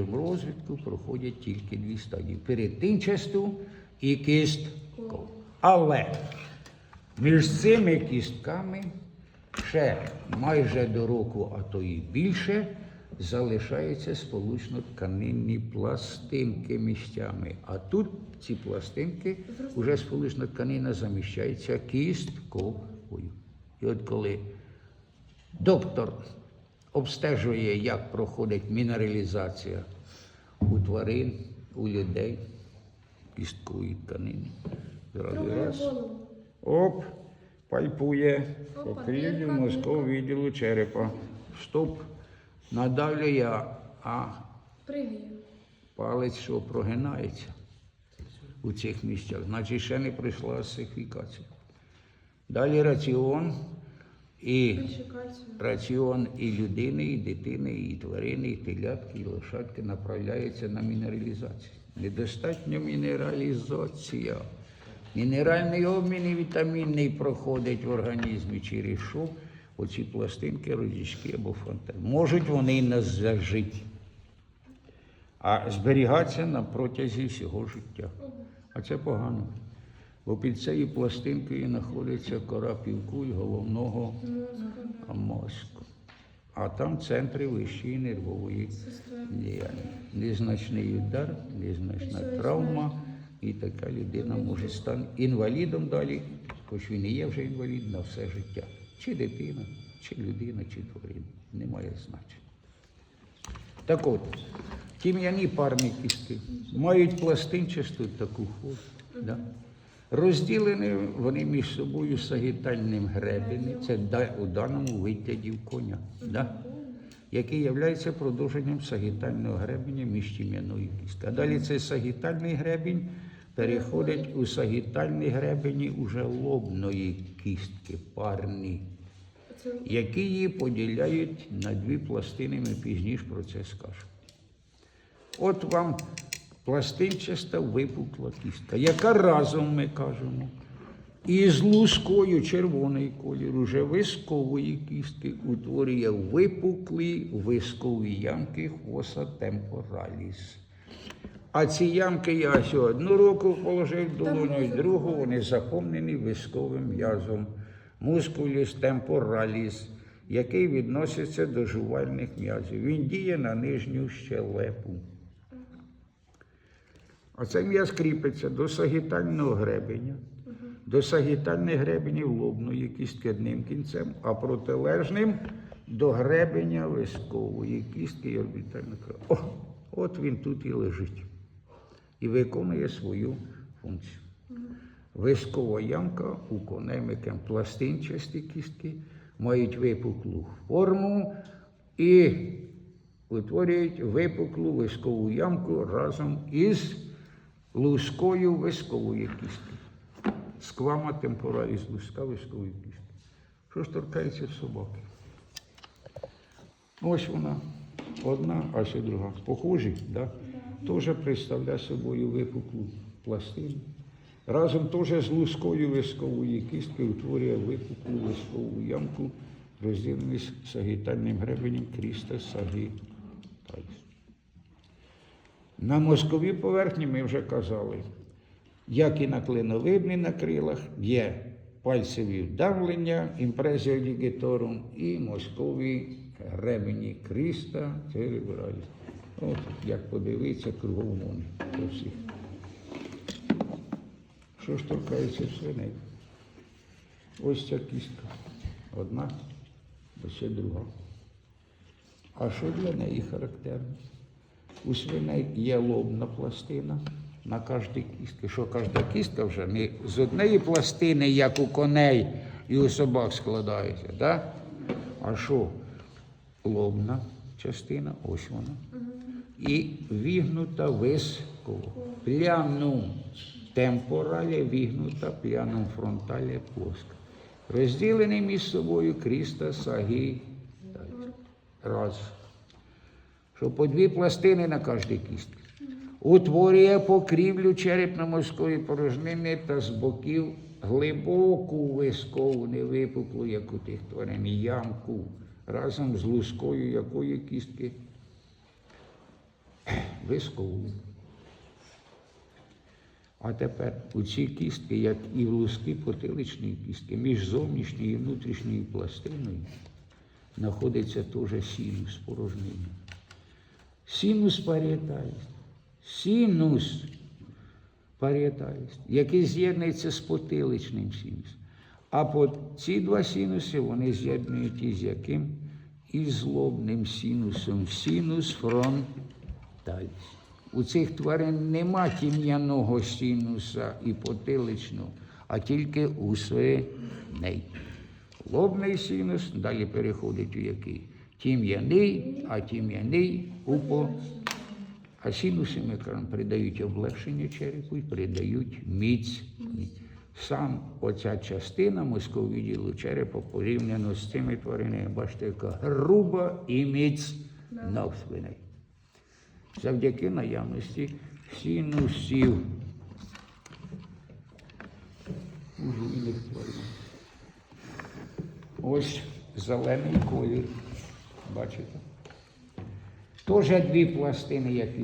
В розвитку проходять тільки дві стадії: перетинчасту і кістку. Але між цими кістками ще майже до року, а то і більше, залишаються сполучно-тканинні пластинки місцями. А тут ці пластинки вже сполучна тканина заміщається кістковою. І от коли доктор обстежує, як проходить мінералізація у тварин, у людей, кісткової тканини. Зразу раз. Оп, пальпує Опа, покрівлю мозкового відділу черепа. Стоп. Надавлює, а палець що прогинається у цих місцях. Значить, ще не пройшла асифікація. Далі раціон і раціон і людини, і дитини, і тварини, і телятки, і лошадки направляється на мінералізацію. Недостатньо мінералізація. Мінеральний обмін і вітамінний проходить в організмі через що оці пластинки, розічки або фонтани. Можуть вони не зажити, а зберігатися на протязі всього життя. А це погано. Бо під цією пластинкою знаходиться кора півкуль головного мозку. А там центри вищої нервової діяльності. Незначний удар, незначна травма, і така людина може стати інвалідом далі, хоч він і є вже інвалід на все життя. Чи дитина, чи людина, чи тварина. Немає значення. Так от, тім'яні парні кістки мають пластинчасту таку форму. Да? Розділені вони між собою сагітальним гребенем, це у даному вигляді в коня, да? який є продовженням сагітального гребеня між тім'яною кісткою. А далі цей сагітальний гребінь переходить у сагітальний гребені уже лобної кістки, парні які її поділяють на дві пластини, ми пізніше про це скажемо. От вам пластинчаста випукла кістка, яка разом, ми кажемо, із лускою червоний колір, уже вискової кістки утворює випуклі вискові ямки хвоса темпораліс. А ці ямки я одну руку положив долоню, другу вони заповнені висковим м'язом, мускуліс темпораліс, який відноситься до жувальних м'язів. Він діє на нижню щелепу. А цей м'яз кріпиться до сагітального гребеня, до сагітальних гребенів лобної кістки одним кінцем, а протилежним до гребеня вискової кістки і орбітального. О, от він тут і лежить і виконує свою функцію. Вискова ямка у конемикам пластинчасті кістки мають випуклу форму і утворюють випуклу вискову ямку разом із лускою вискової кістки. Сквама темпораліс луска вискової кістки. Що ж торкається собаки? Ось вона одна, а ще друга. Похожі, да? теж представляє собою випуклу пластину. Разом теж з лускою вискової кістки утворює випуклу вискову ямку, розділену з сагітальним гребенем кріста сагіталіс. На мозковій поверхні ми вже казали, як і на клиновидні на крилах, є пальцеві вдавлення, імпрезія дігіторум і мозкові гребені кріста церебраліс. От як подивитися кругом вони по всіх. Що ж торкається свиней? Ось ця кістка. Одна, ще друга. А що для неї характерно? У свиней є лобна пластина на кожній кістці. Що кожна кістка вже не з однієї пластини, як у коней і у собак складається, да? а що? Лобна частина, ось вона. І вігнута висково. Плянум темпоралі вігнута, плянум фронталі плоска. Розділений між собою кріста сагі. Раз що по дві пластини на кожній кістці. Утворює покрівлю черепно-мозкової порожнини та з боків глибоку вискову, не випуклу, як у тих тварин, ямку, разом з лускою якої кістки вискову. А тепер у ці кістки, як і в луски потиличної кістки, між зовнішньою і внутрішньою пластиною знаходиться теж синус порожнина. Синус паріеталіс. Синус паріеталіс, який з'єднується з потиличним синусом. А по ці два синуси вони з'єднують із яким? Із злобним синусом. Синус фронталіс. У цих тварин нема тім'яного синуса і потиличного, а тільки усвиней. Лобний синус далі переходить у який? Тім'яний, а тім'яний у по. А синуси ми кажемо, придають облегшення черепу і придають міць. Сам оця частина мозкового відділу черепа порівняно з цими тваринами, бачите, яка груба і міцна в. Завдяки наявності синусів. Ось зелений колір. Бачите? Теж дві пластини, як і